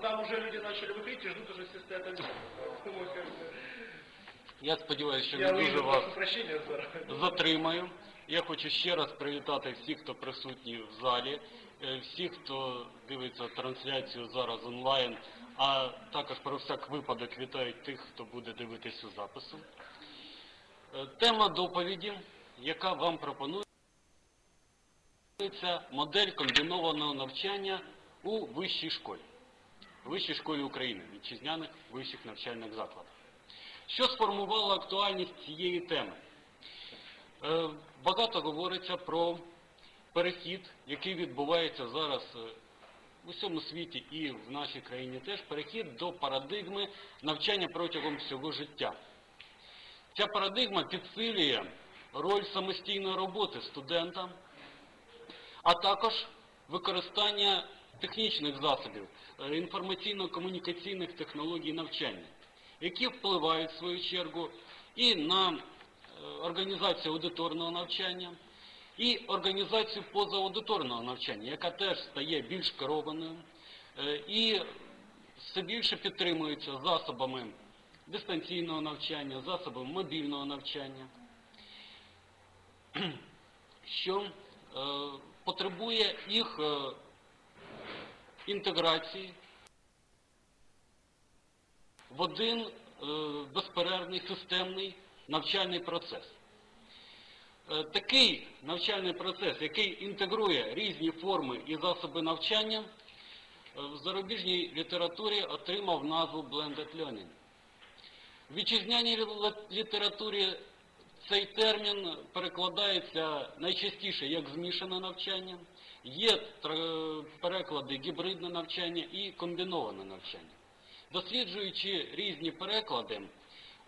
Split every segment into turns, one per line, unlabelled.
там уже люди начали выходить и ждут уже все стоят там. Вот как бы.
Я сподіваюся, що
Я
не дуже
выйду,
вас
прошу прощения за...
затримаю. Я хочу ще раз привітати всіх, хто присутній в залі, е, всіх, хто дивиться трансляцію зараз онлайн, а також про всяк випадок вітаю тих, хто буде дивитися у запису. Е, Тема доповіді, яка вам пропонується, модель комбінованого навчання у вищій школі. Вищій школі України, вітчизняних вищих навчальних закладах. Що сформувало актуальність цієї теми? Е, Багато говориться про перехід, який відбувається зараз е, в усьому світі і в нашій країні теж, перехід до парадигми навчання протягом всього життя. Ця парадигма підсилює роль самостійної роботи студента, а також використання технічних засобів, е, інформаційно-комунікаційних технологій навчання, які впливають в свою чергу і на е, організацію аудиторного навчання, і організацію позааудиторного навчання, яка теж стає більш керованою е, і все більше підтримується засобами дистанційного навчання, засобами мобільного навчання, що потребує їх інтеграції в один е, безперервний системний навчальний процес. Е, Такий навчальний процес, який інтегрує різні форми і засоби навчання, е, в зарубіжній літературі отримав назву Blended Learning. В вітчизняній літературі цей термін перекладається найчастіше як змішане навчання, є переклади гібридне навчання і комбіноване навчання. Досліджуючи різні переклади,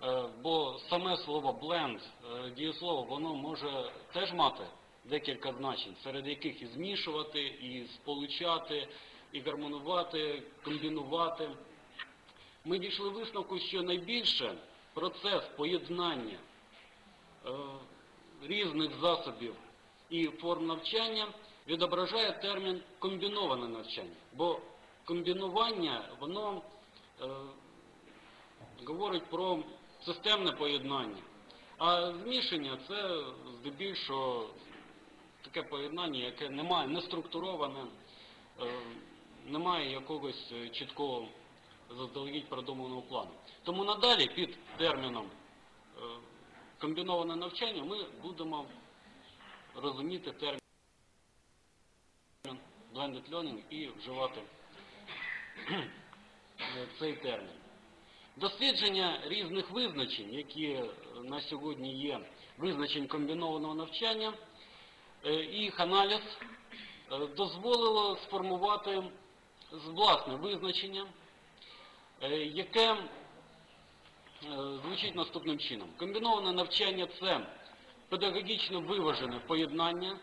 е, бо саме слово е, дієслово, воно може теж мати декілька значень, серед яких і змішувати, і сполучати, і гармонувати, комбінувати. Ми дійшли висновку, що найбільше процес поєднання е, різних засобів і форм навчання відображає термін комбіноване навчання. Бо комбінування, воно е, говорить про системне поєднання. А змішання це здебільшого таке поєднання, яке немає, не структуроване, е, немає якогось чіткого заздалегідь продуманого плану. Тому надалі під терміном е, комбіноване навчання ми будемо розуміти термін blended learning і вживати е, цей термін. Дослідження різних визначень, які е, на сьогодні є, визначень комбінованого навчання, е, і їх аналіз е, дозволило сформувати власне визначення, е, яке е, звучить наступним чином. Комбіноване навчання це педагогічно виважене поєднання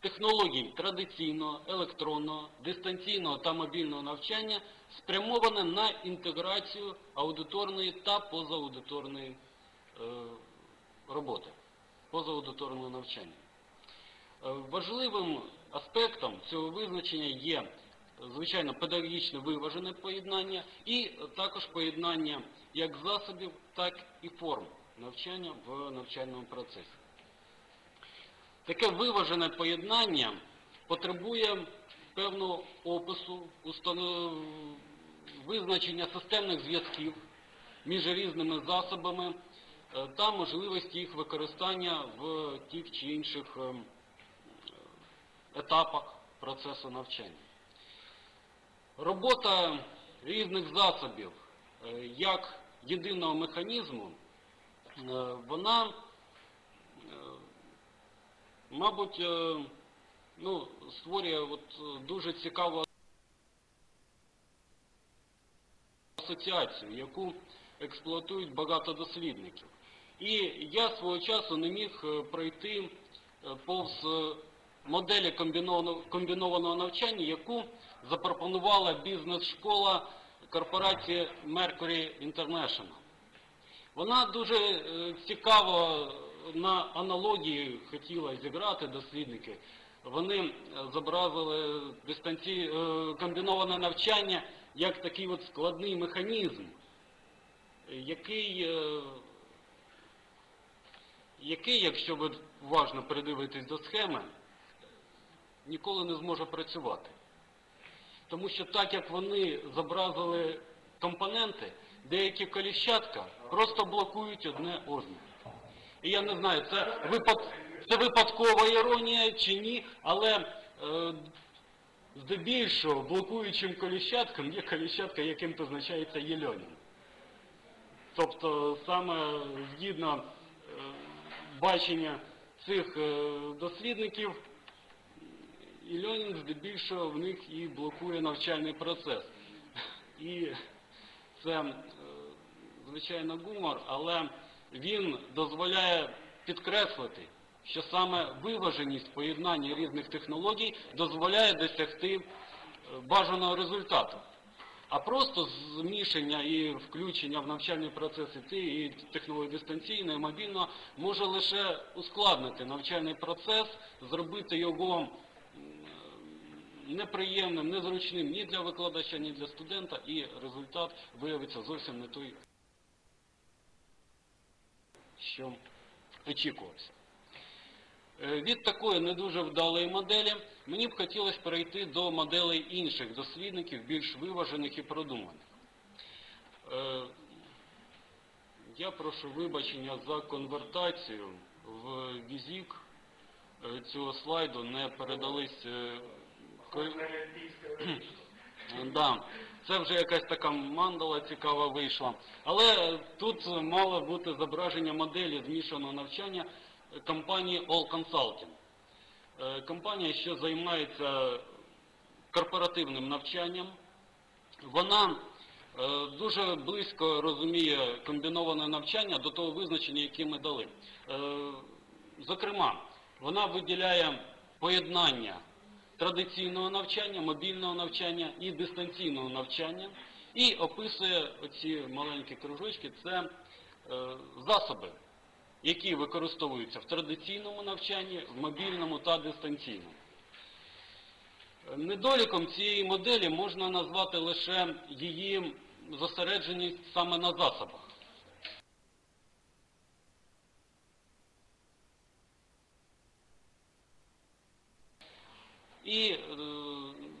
технологій традиційного, електронного, дистанційного та мобільного навчання, спрямоване на інтеграцію аудиторної та позааудиторної е, роботи, позааудиторного навчання. Е, Важливим аспектом цього визначення є, звичайно, педагогічно виважене поєднання і також поєднання як засобів, так і форм навчання в навчальному процесі. Таке виважене поєднання потребує певного опису, визначення системних зв'язків між різними засобами е, та можливості їх використання в тих чи інших е, етапах процесу навчання. Робота різних засобів е, як єдиного механізму, вона, мабуть, е, ну, створює от е, дуже цікаву асоціацію, яку експлуатують багато дослідників. І я свого часу не міг е, пройти повз моделі комбінованого, навчання, яку запропонувала бізнес-школа корпорації Mercury International. Вона дуже цікаво на аналогії хотіла зіграти дослідники. Вони е, зобразили дистанці... е, комбіноване навчання як такий от складний механізм, який, е, який, якщо ви уважно придивитесь до схеми, ніколи не зможе працювати. Тому що так як вони зобразили компоненти, деякі коліщатка просто блокують одне одне. І я не знаю, це, випад... це випадкова іронія чи ні, але е, здебільшого блокуючим коліщатком є коліщатка, яким позначається Єльонін. Тобто саме згідно е, бачення цих е, дослідників, Ільонін здебільшого в них і блокує навчальний процес. І це, е, звичайно, гумор, але він дозволяє підкреслити, що саме виваженість поєднання різних технологій дозволяє досягти е, бажаного результату. А просто змішання і включення в навчальний процес і і технології дистанційного, і мобільного може лише ускладнити навчальний процес, зробити його неприємним, незручним ні для викладача, ні для студента, і результат виявиться зовсім не той, що очікувався. Е, Від такої не дуже вдалої моделі мені б хотілося перейти до моделей інших дослідників, більш виважених і продуманих. Е, Я прошу вибачення за конвертацію в візік е, цього слайду не передались. Да, це вже якась така мандала цікава вийшла. Але тут мало бути зображення моделі змішаного навчання компанії All Consulting. Е, Компанія, що займається корпоративним навчанням, вона е, дуже близько розуміє комбіноване навчання до того визначення, яке ми дали. Е, Зокрема, вона виділяє поєднання традиційного навчання, мобільного навчання і дистанційного навчання і описує оці маленькі кружочки, це е, засоби, які використовуються в традиційному навчанні, в мобільному та дистанційному. Недоліком цієї моделі можна назвати лише її зосередженість саме на засобах. І е,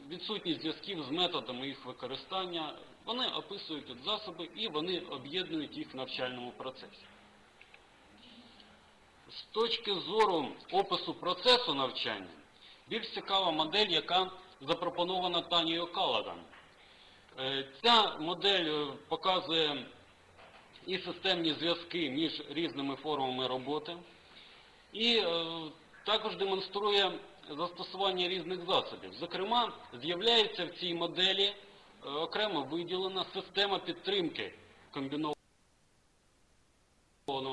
відсутність зв'язків з методами їх використання, вони описують от засоби і вони об'єднують їх в навчальному процесі. З точки зору опису процесу навчання, більш цікава модель, яка запропонована Танією Каладан. Е, Ця модель е, показує і системні зв'язки між різними формами роботи, і також демонструє застосування різних засобів. Зокрема, з'являється в цій моделі е, окремо виділена система підтримки комбінованого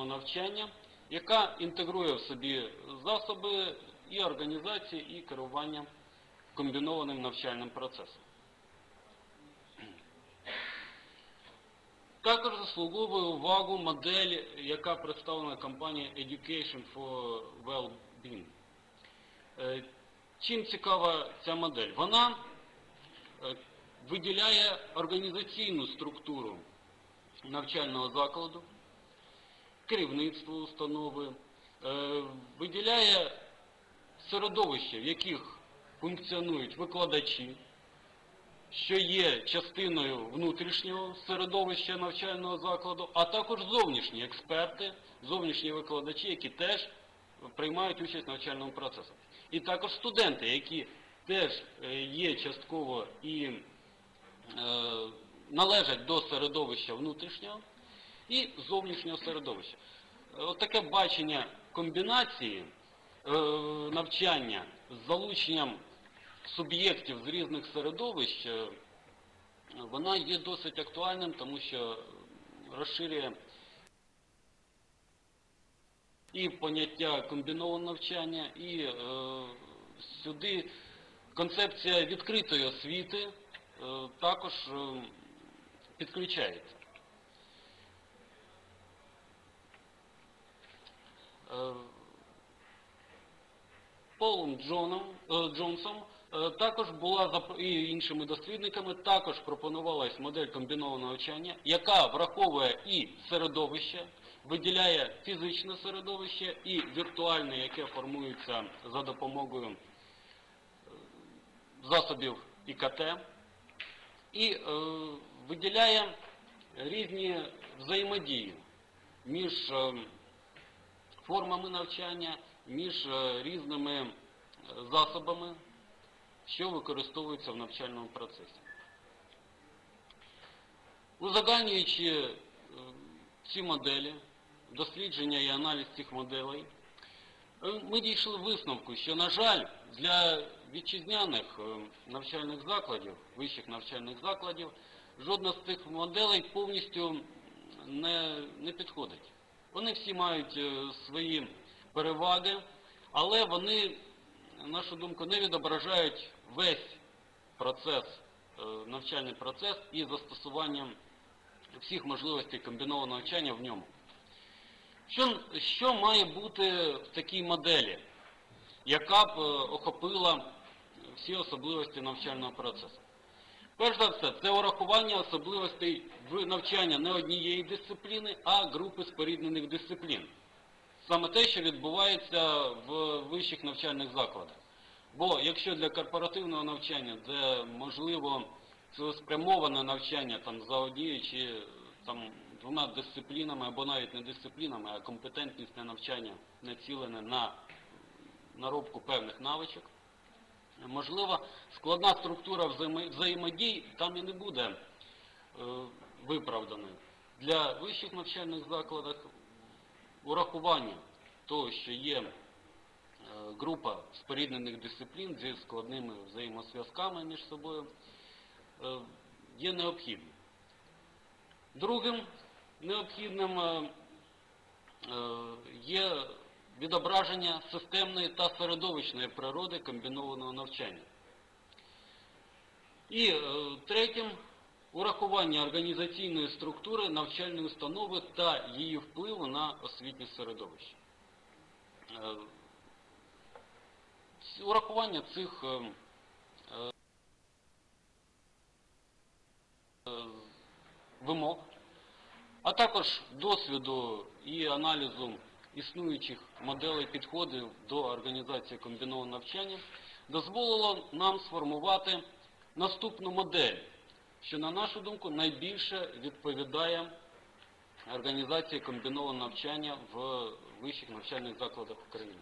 навчання, яка інтегрує в собі засоби і організації, і керування комбінованим навчальним процесом. Також заслуговує увагу модель, яка представлена компанією Education for Well-being. Е, Чим цікава ця модель? Вона е, виділяє організаційну структуру навчального закладу, керівництво установи, е, виділяє середовище, в яких функціонують викладачі, що є частиною внутрішнього середовища навчального закладу, а також зовнішні експерти, зовнішні викладачі, які теж приймають участь в навчальному процесі. І також студенти, які теж е, є частково і е, належать до середовища внутрішнього і зовнішнього середовища. Е, От таке бачення комбінації навчання з залученням суб'єктів з різних середовищ, вона є досить актуальним, тому що розширює і поняття комбінованого навчання, і е, сюди концепція відкритої освіти е, також е, підключається. Е, Полом Джоном, е, Джонсом Е, Також була і іншими дослідниками також пропонувалась модель комбінованого навчання, яка враховує і середовище, виділяє фізичне середовище і віртуальне, яке формується за допомогою е, засобів ІКТ, і е, виділяє різні взаємодії між е, формами навчання, між різними засобами, що використовуються в навчальному процесі. Узагальнюючи ці моделі, дослідження і аналіз цих моделей, е, ми дійшли висновку, що, на жаль, для вітчизняних е, навчальних закладів, вищих навчальних закладів, жодна з цих моделей повністю не, не підходить. Вони всі мають е, свої переваги, але вони, на нашу думку, не відображають весь процес, навчальний процес і застосування всіх можливостей комбінованого навчання в ньому. Що, що має бути в такій моделі, яка б е, охопила всі особливості навчального процесу? Перш за все, це урахування особливостей в навчання не однієї дисципліни, а групи споріднених дисциплін. Саме те, що відбувається в вищих навчальних закладах. Бо якщо для корпоративного навчання, де можливо цілеспрямоване навчання там, за однією чи там, двома дисциплінами, або навіть не дисциплінами, а компетентнісне навчання націлене на наробку певних навичок, можливо, складна структура взаємодій там і не буде е, виправданою. Для вищих навчальних закладів урахування того, що є е, група споріднених дисциплін зі складними взаємозв'язками між собою, е, є необхідним. Другим необхідним е, е, є відображення системної та середовищної природи комбінованого навчання. І е, третім урахування організаційної структури навчальної установи та її впливу на освітнє середовище. Урахування цих вимог, а також досвіду і аналізу існуючих моделей підходів до організації комбінованого навчання, дозволило нам сформувати наступну модель, що, на нашу думку, найбільше відповідає організації комбінованого навчання в вищих навчальних закладах України.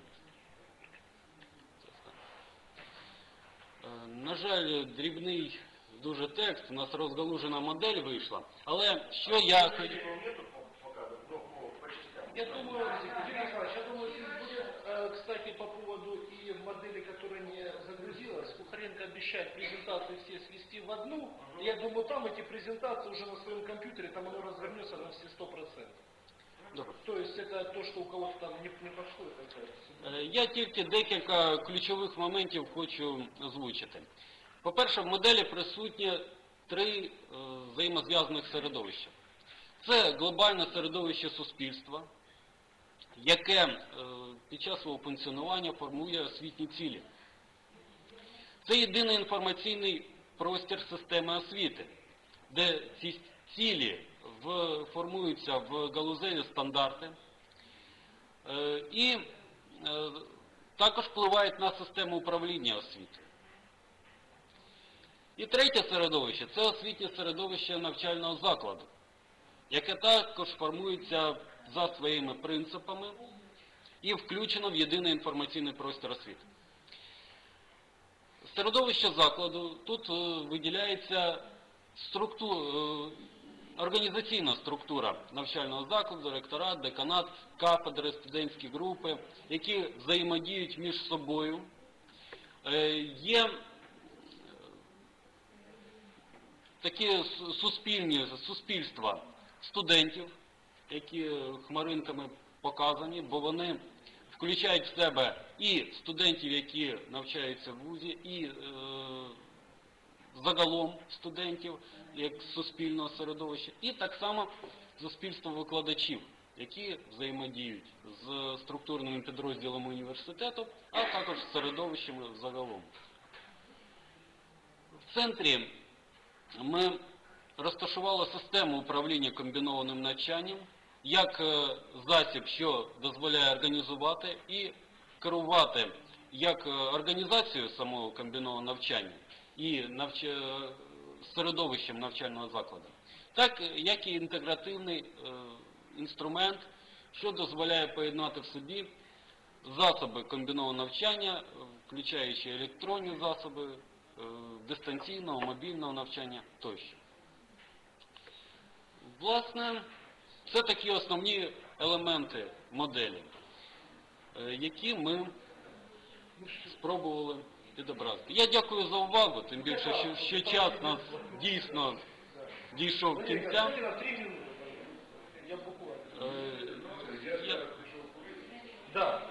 Е, На жаль, дрібний дуже текст, у нас розгалужена модель вийшла, але що я хотів...
Видео нету по- пока, ну, по, по частям.
Я думаю, Юрий Николаевич, я думаю, здесь будет, э, кстати, по поводу и модели, которая не загрузилась, Кухаренко обещает презентации все свести в одну. Я думаю, там эти презентации уже на своем компьютере, там оно развернется на все 100%.
Добре.
То есть это то, что у кого-то там не, не пошло. это
Е, Я тільки декілька ключових моментів хочу озвучити. По-перше, в моделі присутні три е, взаємозв'язаних середовища. Це глобальне середовище суспільства, яке е, під час свого функціонування формує освітні цілі. Це єдиний інформаційний простір системи освіти, де ці цілі формуються в галузеві стандарти, Е, і також впливають на систему управління освіти. І третє середовище це освітнє середовище навчального закладу, яке також формується за своїми принципами і включено в єдиний інформаційний простір освіти. Середовище закладу тут е, виділяється структу- е, організаційна структура навчального закладу, ректорат, деканат, кафедри, студентські групи, які взаємодіють між собою. Е, Є е, такі суспільні суспільства студентів, які хмаринками показані, бо вони включають в себе і студентів, які навчаються в ВУЗі, і е, загалом студентів як суспільного середовища, і так само суспільство викладачів, які взаємодіють з структурними підрозділами університету, а також з середовищами загалом. В центрі ми розташували систему управління комбінованим навчанням як е, засіб, що дозволяє організувати і керувати як е, організацією самого комбінованого навчання і навч... е, середовищем навчального закладу, так як і інтегративний інструмент, що дозволяє поєднати в собі засоби комбінованого навчання, включаючи електронні засоби, дистанційного, мобільного навчання тощо. Власне, це такі основні елементи моделі, е, які ми спробували відобразити. Я дякую за увагу, тим більше, що, що час нас дійсно дійшов кінця.
три. Я